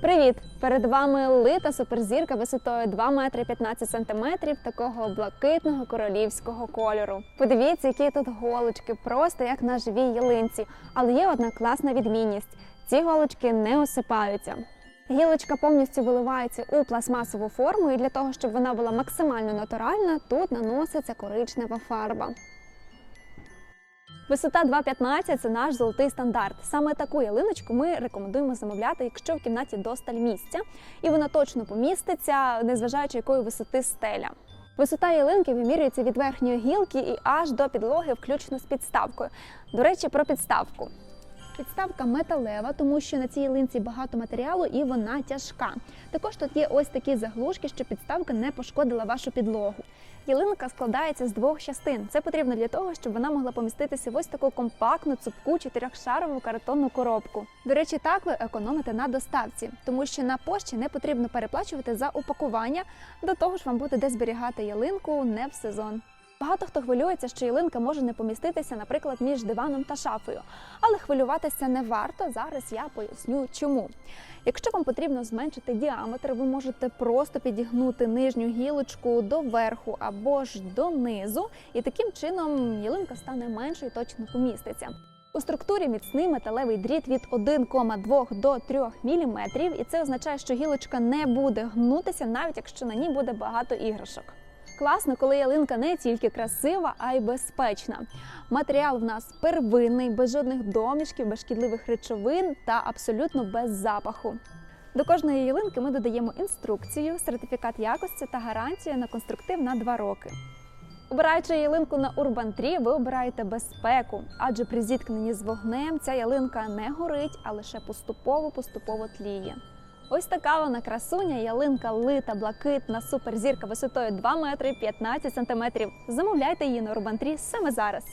Привіт! Перед вами лита суперзірка висотою 2 метри 15 сантиметрів такого блакитного королівського кольору. Подивіться, які тут голочки, просто як на живій ялинці. Але є одна класна відмінність: ці голочки не осипаються. Гілочка повністю виливається у пластмасову форму, і для того, щоб вона була максимально натуральна, тут наноситься коричнева фарба. Висота 2,15 – це наш золотий стандарт. Саме таку ялиночку ми рекомендуємо замовляти, якщо в кімнаті досталь місця, і вона точно поміститься, незважаючи якої висоти стеля. Висота ялинки вимірюється від верхньої гілки і аж до підлоги, включно з підставкою. До речі, про підставку. Підставка металева, тому що на цій ялинці багато матеріалу і вона тяжка. Також тут є ось такі заглушки, щоб підставка не пошкодила вашу підлогу. Ялинка складається з двох частин. Це потрібно для того, щоб вона могла поміститися в ось таку компактну, цупку чотирьохшарову картонну коробку. До речі, так ви економите на доставці, тому що на пошті не потрібно переплачувати за упакування. До того ж, вам буде де зберігати ялинку не в сезон. Багато хто хвилюється, що ялинка може не поміститися, наприклад, між диваном та шафою. Але хвилюватися не варто. Зараз я поясню, чому. Якщо вам потрібно зменшити діаметр, ви можете просто підігнути нижню гілочку до верху або ж донизу, і таким чином ялинка стане меншою і точно поміститься. У структурі міцний металевий дріт від 1,2 до 3 мм, і це означає, що гілочка не буде гнутися, навіть якщо на ній буде багато іграшок. Класно, коли ялинка не тільки красива, а й безпечна. Матеріал в нас первинний, без жодних домішків, без шкідливих речовин та абсолютно без запаху. До кожної ялинки ми додаємо інструкцію, сертифікат якості та гарантію на конструктив на 2 роки. Обираючи ялинку на Urban Tree, ви обираєте безпеку, адже при зіткненні з вогнем ця ялинка не горить, а лише поступово-поступово тліє. Ось така вона красуня, ялинка лита, блакитна, суперзірка висотою 2 метри 15 сантиметрів. Замовляйте її на Tree саме зараз.